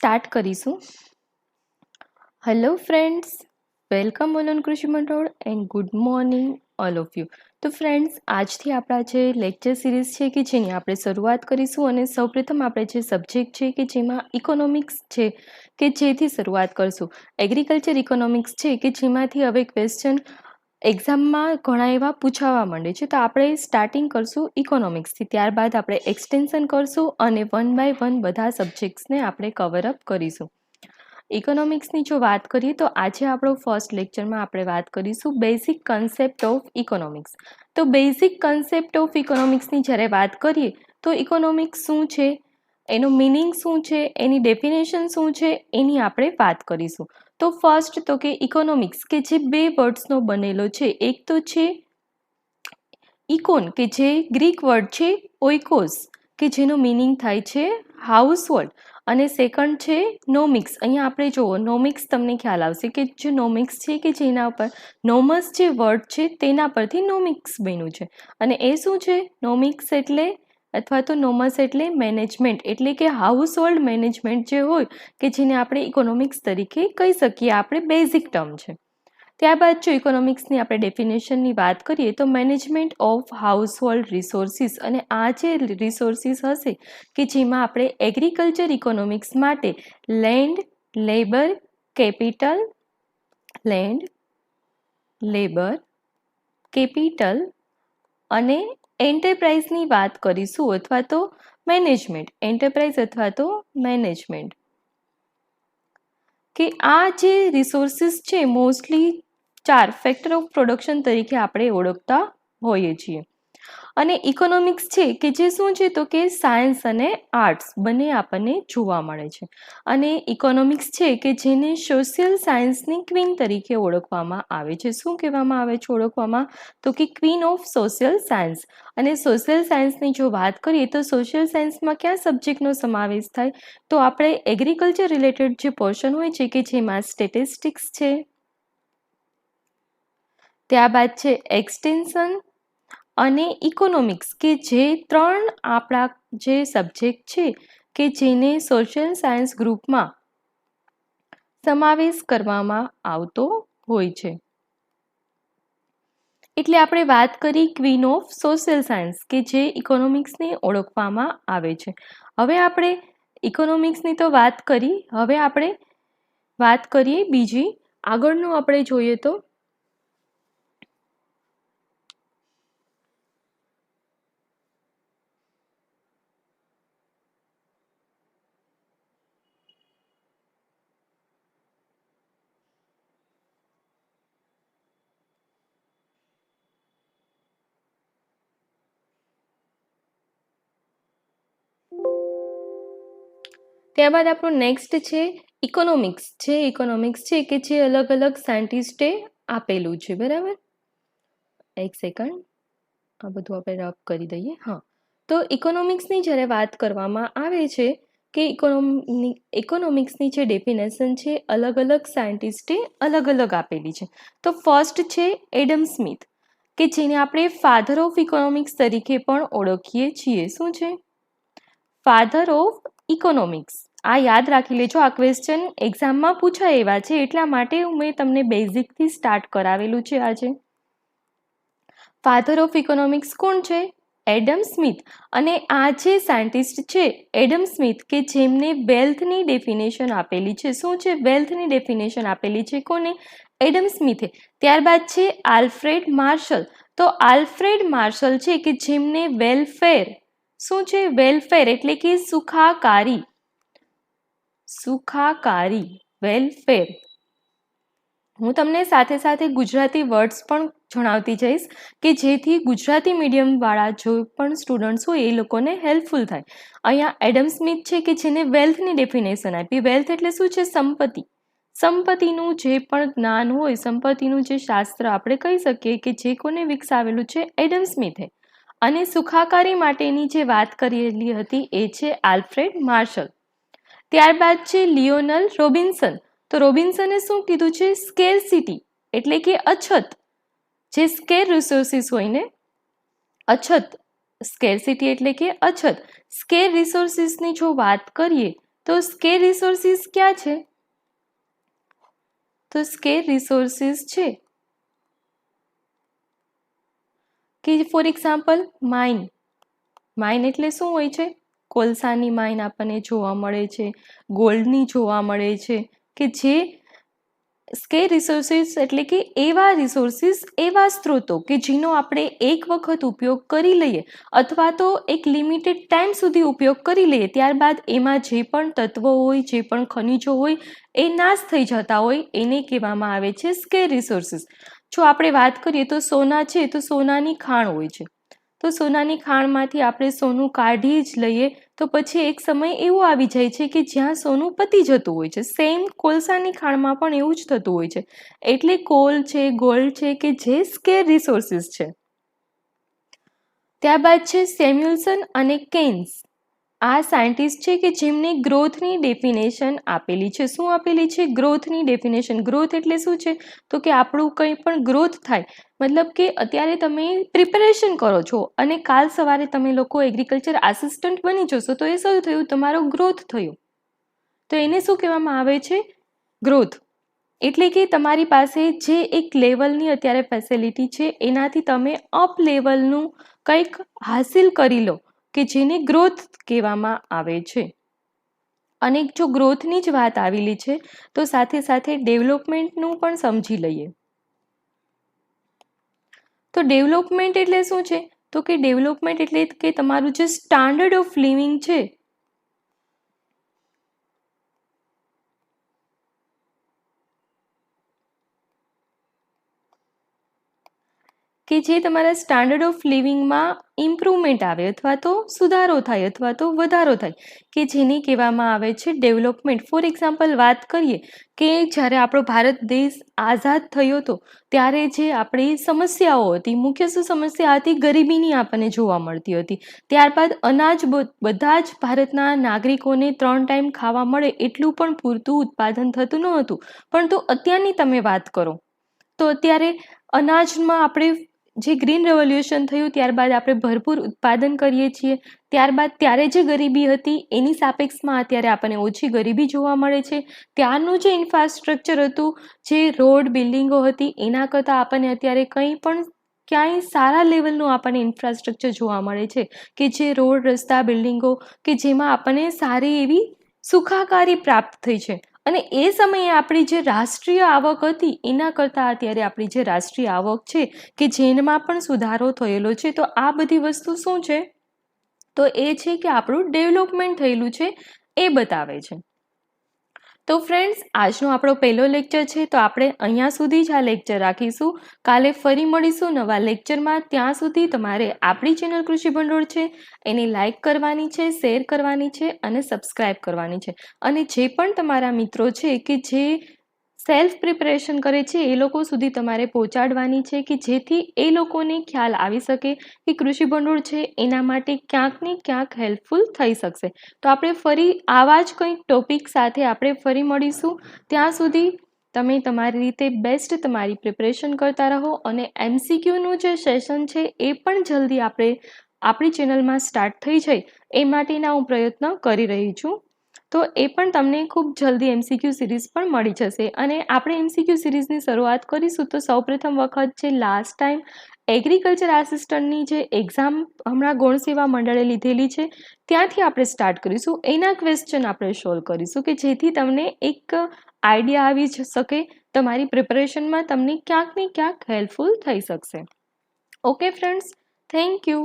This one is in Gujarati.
સ્ટાર્ટ કરીશું. Hello friends welcome all on Krishi Mandal and good morning all of you તો ફ્રેન્ડ્સ આજથી આપણા જે લેક્ચર સિરીઝ છે કે જેની આપણે શરૂઆત કરીશું અને સૌપ્રથમ આપણે જે સબ્જેક્ટ છે કે જેમાં ઇકોનોમિક્સ છે કે જેથી શરૂઆત કરશું. એગ્રીકલ્ચર ઇકોનોમિક્સ છે કે જેમાંથી હવે ક્વેશ્ચન એક્ઝામમાં ઘણા એવા પૂછાવા માંડે છે. તો આપણે સ્ટાર્ટિંગ કરશું ઇકોનોમિક્સથી ત્યારબાદ આપણે એક્સટેન્શન કરશું અને વન બાય વન બધા સબ્જેક્ટ્સને આપણે કવરઅપ કરીશું. ઇકોનોમિક્સની જો વાત કરીએ તો આજે આપણો ફર્સ્ટ લેક્ચરમાં આપણે વાત કરીશું બેઝિક કન્સેપ્ટ ઓફ ઇકોનોમિક્સ તો બેઝિક કન્સેપ્ટ ઓફ ઇકોનોમિક્સની જ્યારે વાત કરીએ તો ઇકોનોમિક્સ શું છે? એનો મિનિંગ શું છે? એની ડેફિનેશન શું છે? એની આપણે વાત કરીશું. તો ફર્સ્ટ તો કે ઇકોનોમિક્સ કે જે બે વર્ડ્સનો બનેલો છે, એક તો છે ઇકોન કે જે ગ્રીક વર્ડ છે ઓઇકોસ કે જેનો મિનિંગ થાય છે હાઉસ હોલ્ડ અને સેકન્ડ છે નોમિક્સ અહીંયા આપણે જુઓ નોમિક્સ તમને ખ્યાલ આવશે કે જે નોમિક્સ છે કે જેના ઉપર નોમસ જે વર્ડ છે તેના પરથી નોમિક્સ બન્યું છે. અને એ શું છે? નોમિક્સ એટલે અથવા તો નોમસ એટલે મેનેજમેન્ટ, એટલે કે હાઉસ હોલ્ડ મેનેજમેન્ટ જે હોય, કે જેને આપણે ઇકોનોમિક્સ તરીકે કહી શકીએ આપણે બેઝિક ટર્મ છે. ત્યારબાદ જો ઇકોનોમિક્સની આપણે ડેફિનેશનની વાત કરીએ, તો management of household resources અને આ જે રિસોર્સિસ હશે, કે જેમાં આપણે એગ્રીકલ્ચર ઇકોનોમિક્સ માટે land labour capital land labour capital અને એન્ટરપ્રાઇઝની વાત કરીશું અથવા તો મેનેજમેન્ટ એન્ટરપ્રાઇઝ અથવા તો મેનેજમેન્ટ કે આ જે રિસોર્સિસ છે મોસ્ટલી ચાર ફેક્ટર ઓફ પ્રોડક્શન તરીકે આપણે ઓળખતા હોઈએ છીએ. અને ઇકોનોમિક્સ છે કે જે શું છે તો કે સાયન્સ અને આર્ટ્સ બંને આપણને જોવા મળે છે. અને ઇકોનોમિક્સ છે કે જેને સોશિયલ સાયન્સની ક્વીન તરીકે ઓળખવામાં આવે છે. શું કહેવામાં આવે છે ઓળખવામાં? તો કે ક્વીન ઓફ સોશિયલ સાયન્સ અને સોશિયલ સાયન્સની જો વાત કરીએ તો સોશિયલ સાયન્સમાં કયા સબ્જેક્ટનો સમાવેશ થાય? તો આપણે એગ્રીકલ્ચર રિલેટેડ જે પોર્શન હોય છે કે જેમાં સ્ટેટિસ્ટિક્સ છે, ત્યારબાદ છે એક્સટેન્શન અને ઇકોનોમિક્સ કે જે ત્રણ આપણા જે સબ્જેક્ટ છે, કે જેને સોશિયલ સાયન્સ ગ્રુપમાં સમાવેશ કરવામાં આવતો હોય છે. એટલે આપણે વાત કરી ક્વીન ઓફ સોશિયલ સાયન્સ કે જે ઇકોનોમિક્સને ઓળખવામાં આવે છે. હવે આપણે ઇકોનોમિક્સની તો વાત કરી, હવે આપણે વાત કરીએ બીજી. આગળનું આપણે જોઈએ તો ત્યારબાદ આપણું નેક્સ્ટ છે ઇકોનોમિક્સ છે ઇકોનોમિક્સ છે કે જે અલગ અલગ સાયન્ટિસ્ટે આપેલું છે, બરાબર? એક સેકન્ડ આ બધું આપણે રબ કરી દઈએ. હા. તો ઇકોનોમિક્સની જ્યારે વાત કરવામાં આવે છે કે ઇકોનોમિક ઇકોનોમિક્સની જે ડેફિનેશન છે, અલગ અલગ સાયન્ટિસ્ટે અલગ અલગ આપેલી છે. તો ફર્સ્ટ છે એડમ સ્મિથ, કે જેને આપણે ફાધર ઓફ ઇકોનોમિક્સ તરીકે પણ ઓળખીએ છીએ. શું છે? ફાધર ઓફ ઇકોનોમિક્સ આ યાદ રાખી લેજો, આ ક્વેશ્ચન એક્ઝામમાં પૂછાય એવા છે, એટલા માટે મેં તમને બેઝિકથી સ્ટાર્ટ કરાવેલું છે આજે. ફાધર ઓફ ઇકોનોમિક્સ કોણ છે? એડમ સ્મિથ અને આ જે સાયન્ટિસ્ટ છે એડમ સ્મિથ કે જેમને વેલ્થની ડેફિનેશન આપેલી છે. શું છે વેલ્થની ડેફિનેશન આપેલી છે? કોને? એડમ સ્મિથે ત્યારબાદ છે આલ્ફ્રેડ માર્શલ તો આલ્ફ્રેડ માર્શલ છે કે જેમને વેલફેર શું છે વેલફેર એટલે કે સુખાકારી. સુખાકારી વેલફેર હું તમને સાથે સાથે ગુજરાતી વર્ડ્સ પણ જણાવતી જઈશ કે જેથી ગુજરાતી મીડિયમવાળા જો પણ સ્ટુડન્ટ્સ હોય એ લોકોને હેલ્પફુલ થાય. અહીંયા એડમ સ્મિથ છે કે જેને વેલ્થની ડેફિનેશન આપી. વેલ્થ એટલે શું છે? સંપત્તિ. સંપત્તિનું જે પણ જ્ઞાન હોય, સંપત્તિનું જે શાસ્ત્ર આપણે કહી શકીએ કે જે કોને વિકસાવેલું છે? એડમ સ્મિથે અને સુખાકારી માટેની જે વાત કરેલી હતી એ છે આલ્ફ્રેડ માર્શલ. ત્યારબાદ છે લિયોનલ રોબિન્સન. તો રોબિન્સને શું કીધું છે? સ્કેર સિટી, એટલે કે અછત. જે સ્કેર રિસોર્સિસ હોય ને? અછત. સ્કેર સિટી એટલે કે અછત. સ્કેર રિસોર્સિસની જો વાત કરીએ, તો સ્કેર રિસોર્સિસ ક્યાં છે? તો સ્કેર રિસોર્સિસ છે કે ફોર એક્ઝામ્પલ માઇન માઇન એટલે શું હોય છે? કોલસાની માઇન આપણને જોવા મળે છે ગોલ્ડની જોવા મળે છે, કે જે સ્કે રિસોર્સિસ એટલે કે એવા રિસોર્સિસ એવા સ્ત્રોતો કે જેનો આપણે એક વખત ઉપયોગ કરી લઈએ અથવા તો એક લિમિટેડ ટાઈમ સુધી ઉપયોગ કરી લઈએ, ત્યારબાદ એમાં જે પણ તત્વો હોય, જે પણ ખનિજો હોય, એ નાશ થઈ જતા હોય, એને કહેવામાં આવે છે સ્કે રિસોર્સિસ જો આપણે વાત કરીએ તો સોના છે, તો સોનાની ખાણ હોય છે. તો સોનાની ખાણમાંથી આપણે સોનું કાઢી જ લઈએ તો પછી એક સમય એવો આવી જાય છે કે જ્યાં સોનું પતી જતું હોય છે. સેમ કોલસાની ખાણમાં પણ એવું જ થતું હોય છે. એટલે કોલ છે, ગોલ્ડ છે કે જે સ્કેર રિસોર્સિસ છે. ત્યારબાદ છે સેમ્યુલસન અને કેન્સ. આ સાયન્ટિસ્ટ છે કે જેમને ગ્રોથની ડેફિનેશન આપેલી છે. શું આપેલી છે? ગ્રોથની ડેફિનેશન. ગ્રોથ એટલે શું છે? તો કે આપણું કંઈ પણ ગ્રોથ થાય, મતલબ કે અત્યારે તમે પ્રિપેરેશન કરો છો અને કાલ સવારે તમે લોકો એગ્રીકલ્ચર આસિસ્ટન્ટ બની જશો, તો એ શું થયું? તમારો ગ્રોથ થયો. તો એને શું કહેવામાં આવે છે? ગ્રોથ. એટલે કે તમારી પાસે જે એક લેવલની અત્યારે ફેસિલિટી છે, એનાથી તમે અપ લેવલનું કંઈક હાસિલ કરી લો. કે જેને ગ્રોથ કહેવામાં આવે છે. અને જો ગ્રોથની જ વાત આવેલી છે, તો સાથે સાથે ડેવલપમેન્ટનું પણ સમજી લઈએ. તો ડેવલપમેન્ટ એટલે શું છે? તો કે ડેવલપમેન્ટ એટલે કે તમારું જે સ્ટાન્ડર્ડ ઓફ લિવિંગ છે કે જે તમારા સ્ટાન્ડર્ડ ઓફ લિવિંગમાં ઇમ્પ્રુવમેન્ટ આવે અથવા તો સુધારો થાય અથવા તો વધારો થાય, કે જેને કહેવામાં આવે છે ડેવલપમેન્ટ ફોર એક્ઝામ્પલ વાત કરીએ કે જ્યારે આપણો ભારત દેશ આઝાદ થયો હતો ત્યારે જે આપણી સમસ્યાઓ હતી, મુખ્ય શું સમસ્યા હતી? ગરીબીની આપણને જોવા મળતી હતી. ત્યારબાદ અનાજ બધા જ ભારતના નાગરિકોને ત્રણ ટાઈમ ખાવા મળે એટલું પણ પૂરતું ઉત્પાદન થતું ન હતું. પરંતુ અત્યારની તમે વાત કરો, તો અત્યારે અનાજમાં આપણે જે ગ્રીન રેવોલ્યુશન થયું, ત્યારબાદ આપણે ભરપૂર ઉત્પાદન કરીએ છીએ. ત્યારબાદ ત્યારે જે ગરીબી હતી, એની સાપેક્ષમાં અત્યારે આપણને ઓછી ગરીબી જોવા મળે છે. ત્યારનું જે ઇન્ફ્રાસ્ટ્રક્ચર હતું, જે રોડ, બિલ્ડિંગો હતી, એના કરતાં આપણને અત્યારે કંઈ પણ, ક્યાંય સારા લેવલનું આપણને ઇન્ફ્રાસ્ટ્રક્ચર જોવા મળે છે. કે જે રોડ, રસ્તા, બિલ્ડિંગો, કે જેમાં આપણને સારી એવી સુખાકારી પ્રાપ્ત થઈ છે. અને એ સમયે આપણી જે રાષ્ટ્રીય આવક હતી, એના કરતાં અત્યારે આપણી જે રાષ્ટ્રીય આવક છે, કે જેનમાં પણ સુધારો થયેલો છે, તો આ બધી વસ્તુ શું છે? તો એ છે કે આપણું ડેવલપમેન્ટ થયેલું છે, એ બતાવે છે. તો ફ્રેન્ડ્સ આજનો આપણો પહેલો લેક્ચર છે, તો આપણે અહીંયા સુધી જ આ લેક્ચર રાખીશું. કાલે ફરી મળીશું નવા લેક્ચરમાં ત્યાં સુધી તમારે આપણી ચેનલ કૃષિ ભંડોળ છે, એને લાઇક કરવાની છે શેર કરવાની છે અને સબસ્ક્રાઇબ કરવાની છે. અને જે પણ તમારા મિત્રો છે કે જે સેલ્ફ પ્રિપરેશન કરે છે, એ લોકો સુધી તમારે પહોંચાડવાની છે કે જેથી એ લોકોને ખ્યાલ આવી શકે કે કૃષિ ભંડોળ છે એના માટે ક્યાંક ને ક્યાંક હેલ્પફુલ થઈ શકશે. તો આપણે ફરી આવા જ કંઈક ટોપિક સાથે આપણે ફરી મળીશું. ત્યાં સુધી તમે તમારી રીતે બેસ્ટ તમારી પ્રિપરેશન કરતા રહો અને એમસીક્યુનું જે સેશન છે એ પણ જલ્દી આપણે આપણી ચેનલમાં સ્ટાર્ટ થઈ જાય. એ માટેના હું પ્રયત્ન કરી રહી છું. તો એ પણ તમને ખૂબ જલ્દી એમસીક્યુ સિરીઝ પણ મળી જશે. અને આપણે એમસીક્યુ સિરીઝની શરૂઆત કરીશું તો સૌપ્રથમ વખત છે લાસ્ટ ટાઈમ એગ્રીકલ્ચર આસિસ્ટન્ટની જે એક્ઝામ હમણાં ગૌણ સેવા મંડળે લીધેલી છે, ત્યાંથી આપણે સ્ટાર્ટ કરીશું. એના ક્વેશ્ચન આપણે સોલ્વ કરીશું કે જેથી તમને એક આઈડિયા આવી જ શકે, તમારી પ્રિપરેશનમાં તમને ક્યાંક ને ક્યાંક હેલ્પફુલ થઈ શકશે. Okay friends thank you